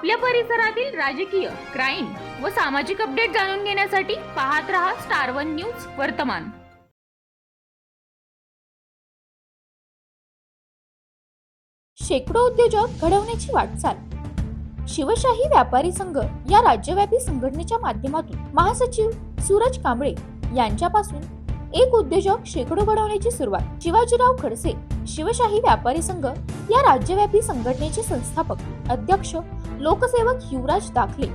आपल्या परिसरातील राजकीय क्राईम व सामाजिक अपडेट जाणून घेण्यासाठी पाहत रहा स्टार वन न्यूज वर्तमान. शेकडो उद्योजक घडवण्याची वाटचाल. शिवशाही व्यापारी संघ या राज्यव्यापी संघटनेच्या माध्यमातून महासचिव सूरज कांबळे यांच्यापासून एक उद्योजक शेकडो घडवण्याची सुरुवात. शिवाजीराव खडसे शिवशाही व्यापारी संघ या राज्यव्यापी संघटनेचे संस्थापक अध्यक्ष लोकसेवक युवराज दाखले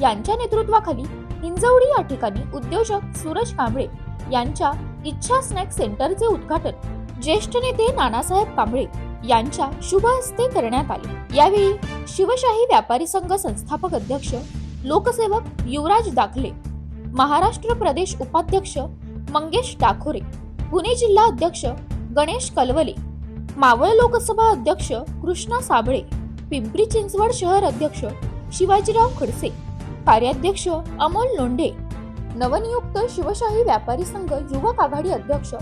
यांच्या नेतृत्वाखाली हिंजवडी या ठिकाणी उद्योजक सूरज कांबळे यांच्या इच्छा स्नॅक सेंटरचे उद्घाटन ज्येष्ठ नेते नानासाहेब कांबळे यांच्या शुभ हस्ते करण्यात आले. यावेळी शिवशाही व्यापारी संघ संस्थापक अध्यक्ष लोकसेवक युवराज दाखले महाराष्ट्र प्रदेश उपाध्यक्ष मंगेश डाखोरे पुणे जिल्हा अध्यक्ष गणेश कलवले मावळ लोकसभा अध्यक्ष कृष्णा साबळे पिंपरी चिंचवड शहर अध्यक्ष शिवाजीराव खडसे कार्याध्यक्ष अमोल लोंढे नवनियुक्त शिवशाही व्यापारी संघ युवक आघाडी अध्यक्ष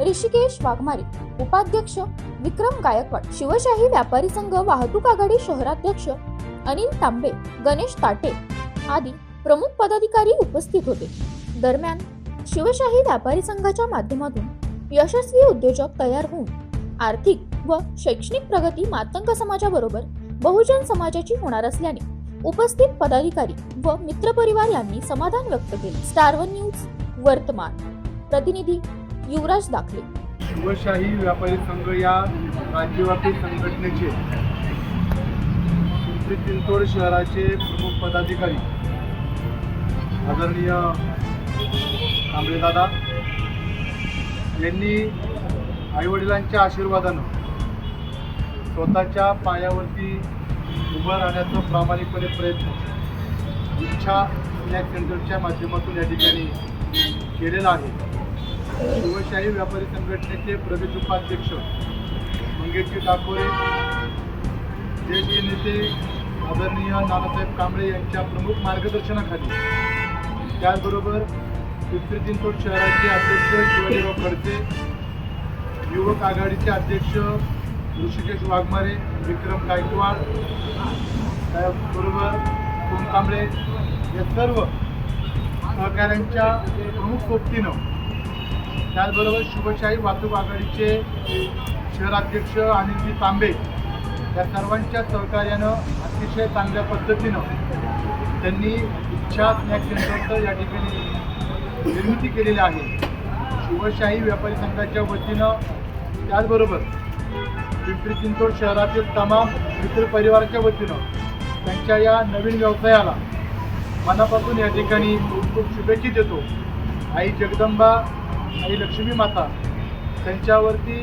ऋषिकेश वाघमारे उपाध्यक्ष विक्रम गायकवाड शिवशाही व्यापारी संघ वाहतूक आघाडी शहराध्यक्ष अनिल तांबे गणेश ताटे आदी प्रमुख पदाधिकारी उपस्थित होते. दरम्यान शिवशाही व्यापारी संघाच्या माध्यमातून यशस्वी उद्योजक तयार होऊन आर्थिक व शैक्षणिक प्रगती मातंग समाजाबरोबर बहुजन समाजाची होणार असल्याने उपस्थित पदाधिकारी व मित्रपरिवार यांनी समाधान व्यक्त केले. स्टार वन न्यूज वर्तमान. प्रतिनिधी युवराज दाखले. शिवशाही व्यापारी संघ या राज्यव्यापी संघटनेचे पिंपरी चिंचवड शहराचे प्रमुख पदाधिकारी आदरणीय कांबळेदादा यांनी आईवडिलांच्या आशीर्वादानं स्वतःच्या पायावरती उभं राहण्याचा प्रामाणिकपणे प्रयत्न इच्छा स्नॅक सेंटरच्या माध्यमातून या ठिकाणी केलेला आहे. शिवशाही व्यापारी संघटनेचे प्रदेश उपाध्यक्ष मंगेशजी ठाकोरे ज्येष्ठ नेते आदरणीय नानासाहेब कांबळे यांच्या प्रमुख मार्गदर्शनाखाली. त्याचबरोबर पिंपरी चिंचवड शहराचे अध्यक्ष शिवाजीराव खडसे युवक आघाडीचे अध्यक्ष ऋषिकेश वाघमारे विक्रम गायकवाड त्याबरोबर सोम कांबळे या सर्व सहकाऱ्यांच्या प्रमुख सोबतीनं त्याचबरोबर शिवशाही वाहतूक आघाडीचे शहराध्यक्ष अनिलजी तांबे या सर्वांच्या सहकार्यानं अतिशय चांगल्या पद्धतीनं त्यांनी इच्छा स्नॅक सेंटरचं या ठिकाणी निर्मिती केलेली आहे. शिवशाही व्यापारी संघाच्या वतीनं त्याचबरोबर पिंपरी चिंचवड शहरातील तमाम मित्र परिवाराच्या वतीनं त्यांच्या या नवीन व्यवसायाला मनापासून या ठिकाणी खूप खूप शुभेच्छा देतो. आई जगदंबा आई लक्ष्मी माता त्यांच्यावरती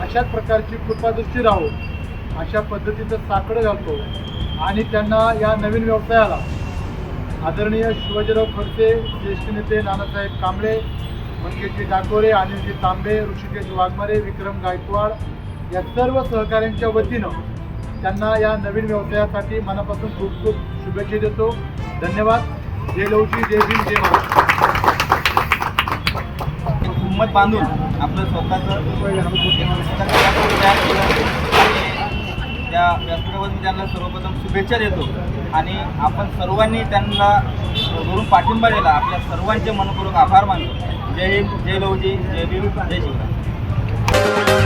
अशाच प्रकारची कृपादृष्टी राहो अशा पद्धतीचं साकडं घालतो आणि त्यांना या नवीन व्यवसायाला आदरणीय शिवाजीराव खडसे ज्येष्ठ नेते नानासाहेब कांबळे मंगेशजी डाकोरे अनिलजी तांबे ऋषिकेश वाघमारे विक्रम गायकवाड या सर्व सहकाऱ्यांच्या वतीनं त्यांना या नवीन व्यवसायासाठी मनापासून खूप खूप शुभेच्छा देतो. धन्यवाद. जय लवजी जय भीम जय महाराष्ट्र हिंमत बांधून आपलं स्वतःचं त्या व्यासपीठावर मी त्यांना सर्वप्रथम शुभेच्छा देतो. आणि आपण सर्वांनी त्यांना वरून पाठिंबा दिला. आपल्या सर्वांचे मनपूर्वक आभार मानतो. जय हिंद जय लवजी जय भीम जय शिवराय.